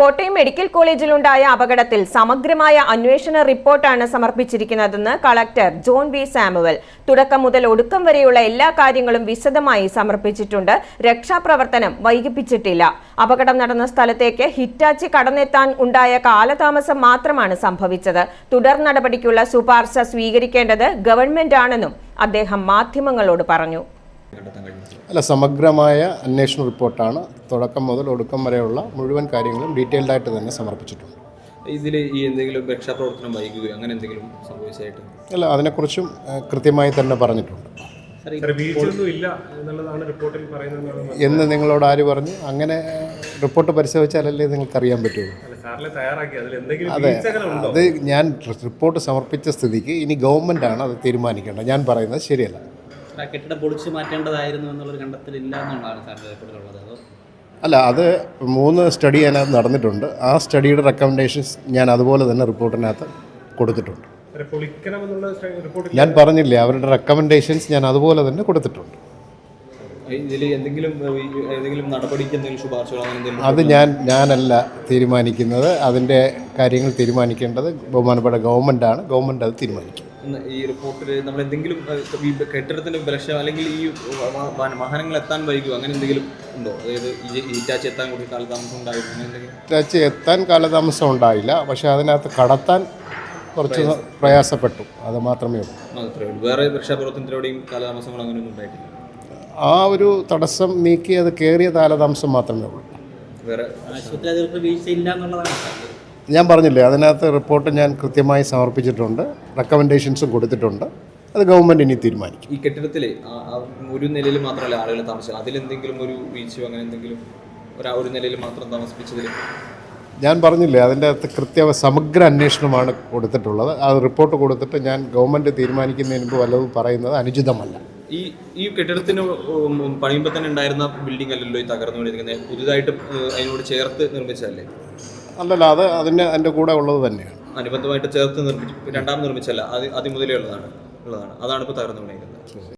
Kottayam medical കോളേജിലുണ്ടായ അപകടത്തിൽ സമഗ്രമായ അന്വേഷണ റിപ്പോർട്ടാണ് സമർപ്പിച്ചിരിക്കുന്നതെന്ന് കളക്ടർ ജോൺ വി സാമുവൽ. തുടക്കം മുതൽ ഒടുക്കം വരെയുള്ള എല്ലാ കാര്യങ്ങളും വിശദമായി സമർപ്പിച്ചിട്ടുണ്ട്. രക്ഷാപ്രവർത്തനം വൈകിപ്പിച്ചിട്ടില്ല. അപകടം നടന്ന സ്ഥലത്തേക്ക് ഹിറ്റാച്ചി കടന്നെത്താൻ ഉണ്ടായ കാലതാമസം മാത്രമാണ് സംഭവിച്ചത്. തുടർ നടപടിക്കുള്ള ശുപാർശ സ്വീകരിക്കേണ്ടത് ഗവൺമെന്റ് ആണെന്നും അദ്ദേഹം മാധ്യമങ്ങളോട് പറഞ്ഞു. അല്ല സമഗ്രമായ അന്വേഷണ റിപ്പോർട്ടാണ് തുടക്കം മുതൽ ഒടുക്കം വരെയുള്ള മുഴുവൻ കാര്യങ്ങളും ഡീറ്റെയിൽഡ് ആയിട്ട് തന്നെ സമർപ്പിച്ചിട്ടുണ്ട്. ഇതിൽ ഈ എന്തെങ്കിലും രക്ഷാപ്രവർത്തനം വൈകുകയോ അങ്ങനെ എന്തെങ്കിലും സംഭവിച്ചായിട്ട് അല്ല അതിനെക്കുറിച്ചും കൃത്യമായി തന്നെ പറഞ്ഞിട്ടുണ്ട്. സാർ ഈ സാറേ ഇല്ല എന്നുള്ളതാണ് റിപ്പോർട്ടിൽ പറയുന്നത് എന്ന് നിങ്ങളോട് ആര് പറഞ്ഞു? അങ്ങനെ റിപ്പോർട്ട് പരിശോധിച്ചാലല്ലേ നിങ്ങൾക്ക് അറിയാൻ പറ്റുള്ളൂ. അല്ല സാറിനെ തയ്യാറാക്കി. അതിൽ എന്തെങ്കിലും അതെ അത് ഞാൻ റിപ്പോർട്ട് സമർപ്പിച്ച സ്ഥിതിക്ക് ഇനി ഗവൺമെന്റാണ് അത് തീരുമാനിക്കേണ്ടത്. ഞാൻ പറയുന്നത് ശരിയല്ല. സാർ, ആ കെട്ടിടം പൊളിച്ച് മാറ്റേണ്ടതായിരുന്നു എന്നുള്ളൊരു കണ്ടെത്തലില്ല എന്നുള്ളതാണ് സാറിന്റെ റിപ്പോർട്ടിലുള്ളത് അതോ അല്ല അത് മൂന്ന് സ്റ്റഡി അതിനകത്ത് നടന്നിട്ടുണ്ട്. ആ സ്റ്റഡിയുടെ റെക്കമെൻഡേഷൻസ് ഞാൻ അതുപോലെ തന്നെ റിപ്പോർട്ടിനകത്ത് കൊടുത്തിട്ടുണ്ട്. ഞാൻ പറഞ്ഞില്ല അവരുടെ റെക്കമെൻഡേഷൻസ് ഞാൻ അതുപോലെ തന്നെ കൊടുത്തിട്ടുണ്ട്. അത് ഞാൻ ഞാനല്ല തീരുമാനിക്കുന്നത്. അതിന്റെ കാര്യങ്ങൾ തീരുമാനിക്കേണ്ടത് ബഹുമാനപ്പെട്ട ഗവൺമെന്റാണ് ഗവൺമെന്റ് അത് തീരുമാനിക്കും. ഈ റിപ്പോർട്ടിൽ നമ്മൾ എന്തെങ്കിലും ഈ കെട്ടിടത്തിന്റെ ബലക്ഷ അല്ലെങ്കിൽ ഈ വാഹനങ്ങൾ എത്താൻ വൈകുമോ അങ്ങനെ എന്തെങ്കിലും ഉണ്ടോ? അതായത് ഈ ഈറ്റാച്ച് എത്താൻ കൂടി കാലതാമസം ഉണ്ടായിരുന്നു അങ്ങനെ എന്തെങ്കിലും? എത്താൻ കാലതാമസം ഉണ്ടായില്ല. പക്ഷേ അതിനകത്ത് കടത്താൻ കുറച്ച് പ്രയാസപ്പെട്ടു. അത് മാത്രമേ ഉള്ളൂ. മാത്രമേ ഉള്ളൂ. വേറെ രക്ഷാപ്രവർത്തനത്തിലൂടെയും കാലതാമസങ്ങൾ അങ്ങനെയൊന്നും ഉണ്ടായിട്ടില്ല. ആ ഒരു തടസ്സം നീക്കി അത് കയറിയ കാലതാമസം മാത്രമേ ഉള്ളൂ. വേറെ ആശുപത്രി അധികൃതർ വീഴ്ചയില്ല എന്നുള്ളതാണ്. ഞാൻ പറഞ്ഞില്ലേ അതിനകത്ത് റിപ്പോർട്ട് ഞാൻ കൃത്യമായി സമർപ്പിച്ചിട്ടുണ്ട് റെക്കമെൻഡേഷൻസും കൊടുത്തിട്ടുണ്ട്. അത് ഗവൺമെന്റ് ഇനി തീരുമാനിക്കും. ഈ കെട്ടിടത്തിൽ ഒരു നിലയിൽ മാത്രമല്ല ആളുകൾ താമസിച്ചത് അതിലെന്തെങ്കിലും ഒരു വീഴ്ചയോ അങ്ങനെ എന്തെങ്കിലും ഒരു ഒരു നിലയിൽ മാത്രം താമസിപ്പിച്ചതിൽ ഞാൻ പറഞ്ഞില്ലേ അതിന്റെ അകത്ത് കൃത്യ സമഗ്ര അന്വേഷണമാണ് കൊടുത്തിട്ടുള്ളത്. ആ റിപ്പോർട്ട് കൊടുത്തിട്ട് ഞാൻ ഗവൺമെന്റ് തീരുമാനിക്കുന്നതിന് മുമ്പ് വല്ലതും പറയുന്നത് അനുചിതമല്ല. ഈ ഈ കെട്ടിടത്തിന് പണിയുമ്പോൾ തന്നെ ഉണ്ടായിരുന്ന ബിൽഡിംഗ് അല്ലല്ലോ ഈ തകർന്നുകൊണ്ടിരിക്കുന്നത്? പുതുതായിട്ട് അതിനോട് ചേർത്ത് നിർമ്മിച്ചതല്ലേ? അല്ലല്ല അത് അതിന്റെ അതിന്റെ കൂടെ ഉള്ളത് തന്നെയാണ്. അനുബന്ധമായിട്ട് ചേർത്ത് നിർമ്മിച്ചു രണ്ടാം നിർമ്മിച്ചല്ല അത് അതിമുതലേ ഉള്ളതാണ് ഉള്ളതാണ്. അതാണ് ഇപ്പോൾ തകർന്നു തകർന്നുകൊണ്ടിരിക്കുന്നത്